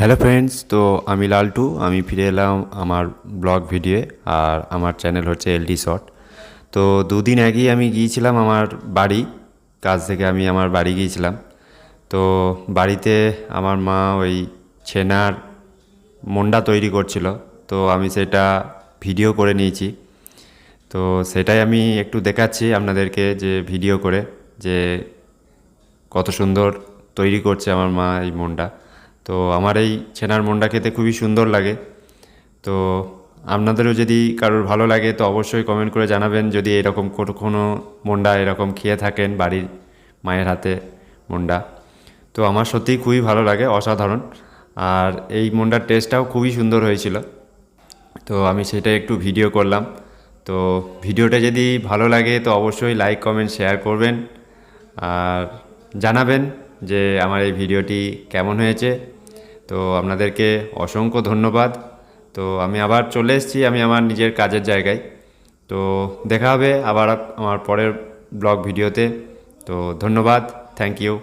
Hello friends তো আমি লালটু, আমি ফিরে এলাম আমার ব্লগ ভিডিও আর আমার চ্যানেল হচ্ছে এলডি শর্ট তো দুদিন আগেই আমি গিয়েছিলাম আমার বাড়ি কাজ থেকে আমি আমার বাড়ি গিয়েছিলাম। তো বাড়িতে আমার মা ওই ছেনার মন্ডা তৈরি করছিল, তো আমি সেটা ভিডিও করে নিয়েছি। তো সেটাই আমি একটু দেখাচ্ছি আপনাদেরকে যে ভিডিও করে, যে কত সুন্দর তৈরি করছে আমার মা এই মনটা তো আমার এই ছেনার মনটা খেতে খুবই সুন্দর লাগে। তো আপনাদেরও যদি কারোর ভালো লাগে তো অবশ্যই কমেন্ট করে জানাবেন। যদি এরকম কোনো মন্ডা এরকম খেয়ে থাকেন বাড়ির মায়ের হাতে মন্ডা তো আমার সত্যিই খুবই ভালো লাগে, অসাধারণ। আর এই মন্ডার টেস্টটাও খুবই সুন্দর হয়েছিল। তো আমি সেটা একটু ভিডিও করলাম। তো ভিডিওটা যদি ভালো লাগে তো অবশ্যই লাইক কমেন্ট শেয়ার করবেন। আর জানাবেন যে আমার এই ভিডিওটি কেমন হয়েছে। তো আপনাদেরকে অসংখ্য ধন্যবাদ। তো আমি আবার চলে এসেছি, আমি আমার নিজের কাজের জায়গায়। তো দেখা হবে আবার আমার পরের ব্লগ ভিডিওতে। তো ধন্যবাদ, থ্যাংক ইউ।